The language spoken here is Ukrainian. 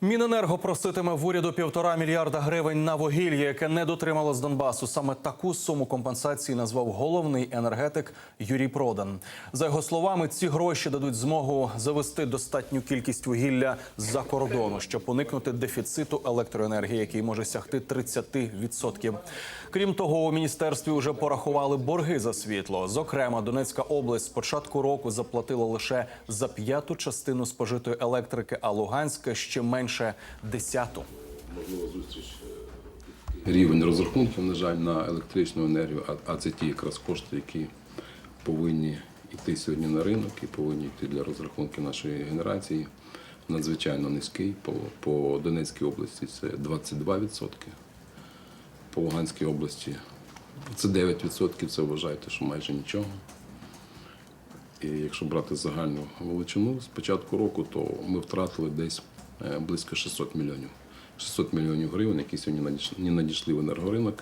Міненерго проситиме в уряду півтора мільярда гривень на вугілля, яке не дотримало з Донбасу. Саме таку суму компенсації назвав головний енергетик Юрій Продан. За його словами, ці гроші дадуть змогу завести достатню кількість вугілля з-за кордону, щоб уникнути дефіциту електроенергії, який може сягти 30%. Крім того, у міністерстві вже порахували борги за світло. Зокрема, Донецька область з початку року заплатила лише за п'яту частину спожитої електрики, а Луганська ще менше десяту. рівень розрахунків, на жаль, на електричну енергію, а, це ті якраз кошти, які повинні йти сьогодні на ринок і повинні йти для розрахунку нашої генерації. Надзвичайно низький. По, по Донецькій області це 22%, по Луганській області це 9%, це вважайте, що майже нічого. І якщо брати загальну величину з початку року, то ми втратили десь е, близько 600 мільйонів. 600 мільйонів гривень, які сьогодні не надійшли в енергоринок.